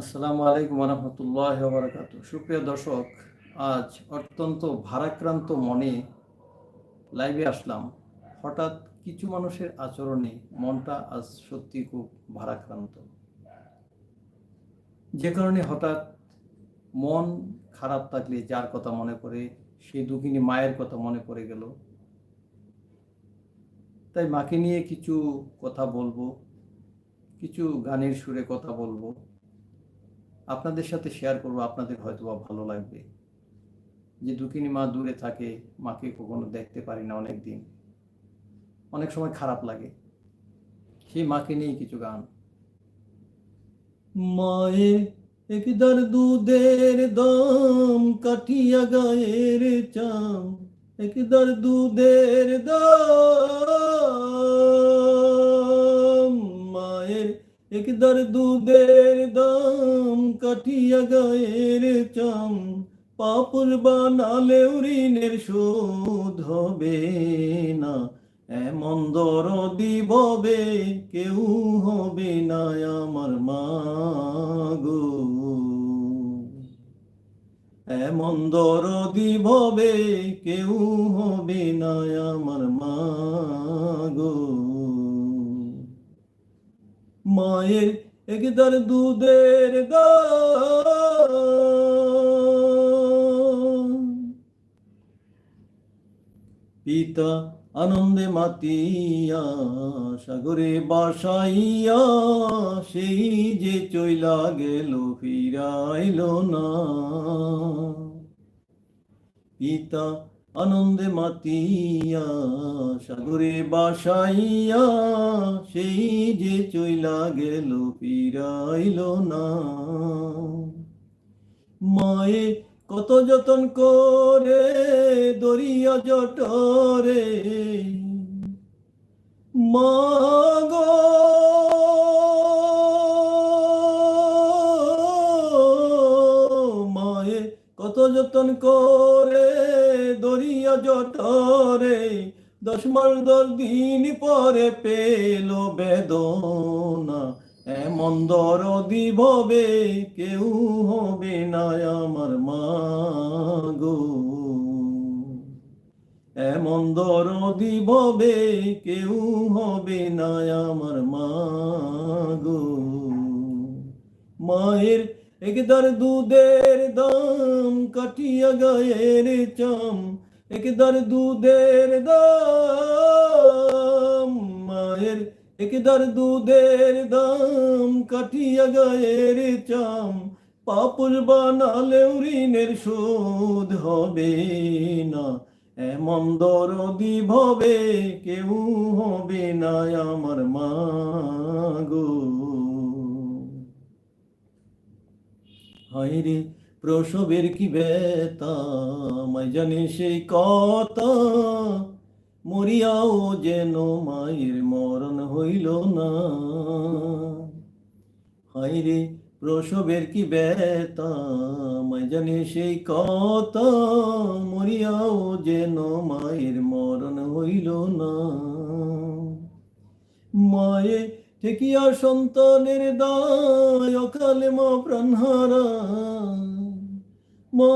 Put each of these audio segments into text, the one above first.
আসসালামু আলাইকুম রহমতুল্লাহ বারকাত সুপ্রিয় দর্শক, আজ অত্যন্ত ভারাক্রান্ত মনে লাইভে আসলাম। হঠাৎ কিছু মানুষের আচরণে মনটা আজ সত্যি খুব ভারাক্রান্ত। যে কারণে হঠাৎ মন খারাপ থাকলে যার কথা মনে পড়ে সেই দুঃখিনী মায়ের কথা মনে পড়ে গেল। তাই মাকে নিয়ে কিছু কথা বলব, কিছু গানের সুরে কথা বলব। আপনাদের সাথে শেয়ার করব, আপনাদের হয়তো বা ভালো লাগবে। যে দুঃখিনী মা দূরে থাকে, মাকে কখনো দেখতে পারি না অনেক দিন অনেক সময় খারাপ লাগে। সেই মাকে নিয়ে কিছু গান। মায়ে একদার দুধের দাম কাটিয়া গায়ের চাম। একদার দুধের দাম একদার দুধের দাম কাটিয়া গায়ের চাম পাপুর বানালেও ঋণের শোধ হবে না এমন দরদি ভবে কেউ হবে না আমার মা গো এমন দরদি ভবে কেউ হবে না আমার মা গো মায়ের একদার দুধের পিতা আনন্দে মাতিয়া, সাগরে বাসাইয়া, সেই যে চইলা গেল, ফিরাইল না। পিতা আনন্দে মাতিয়া, সাগরে বাসাইয়া, সেই যে চইলা গেল, ফিরাইল না। মায়ে কত যতন করে, দরিয়া জটরে। মাগ মায়ে কত যতন করে দরিয়া জটরে দশ মাস দশ দিন পরে পেল বেদনা। এমন দরদি ভবে কেউ হবে না আমার মা গো এমন দরদি ভবে কেউ হবে না আমার মা গো মায়ের একদার দুধের দাম কাটিয়া গায়ের চাম। একদার দুধের দাম, মায়ের একদার দুধের দাম কাটিয়া গায়ের চাম। পাপুর বানালেও ঋণের শোধ হবে না, এমন দরদি ভবে কেউ হবে না আমার মা গো। হায়রে প্রসবের কি বেতা মাই জানে সেই কথা। মরিয়াও যেন মায়ের মরণ হইল না। হায়রে প্রসবের কি বেতা মাই জানে সেই কথা। মরিয়াও যেন মায়ের মরণ হইল না। মায়ে ঠেকিয়া সন্তানের দায় অকালে মা প্রাণহারা মা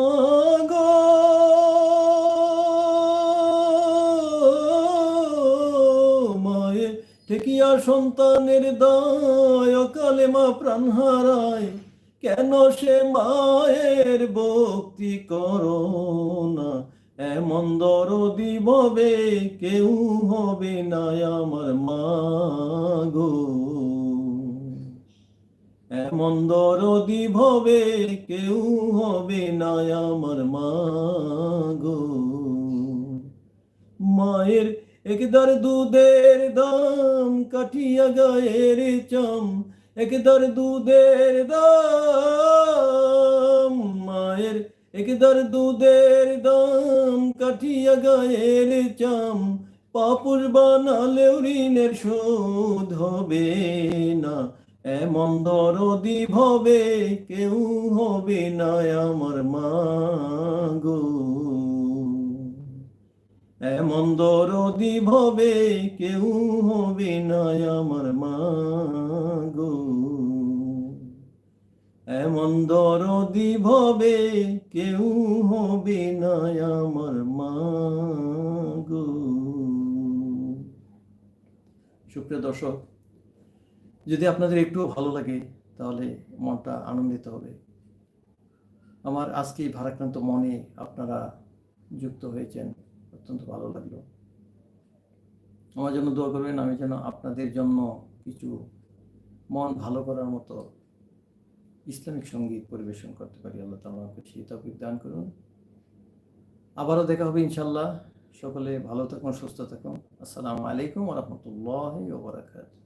মায়ে ঠেকিয়া সন্তানের দায় অকালে মা প্রাণ কেন সে মায়ের ভক্তি করো না? এমন দরদি ভবে কেউ হবে না আমার মা গো এমন দরদি ভবে কেউ হবে না আমার মা গো। মায়ের একদার দুধের দাম কাঠিয়া গায়ের চাম একদার দুধের দাম, মায়ের একদার দুধের দাম কাঠিয়া গায়ের চাম, পাপুর বানালেও ঋণের শোধ হবে না। এমন দরদি ভবে, কেউ হবে না আমার মা গো। এমন দরদি ভবে, কেউ হবে না আমার মা গো। এমন দরদি ভবে, কেউ হবে না আমার মা গো। সুপ্রিয় দর্শক যদি আপনাদের একটু ভালো লাগে, তাহলে মনটা আনন্দিত হবে। আমার আজকে এই ভারাক্রান্ত মনে আপনারা যুক্ত হয়েছেন, অত্যন্ত ভালো লাগল। আমার জন্য দোয়া করবেন, আমি যেন আপনাদের জন্য কিছু মন ভালো করার মতো ইসলামিক সংগীত পরিবেশন করতে পারি। আল্লাহ তালা আমাকে সেই তফিক দান করুন। আবারও দেখা হবে ইনশাল্লাহ সকলে ভালো থাকুন, সুস্থ থাকুন। আসসালামু আলাইকুম রহমতুল্লাহ ওবরাকাত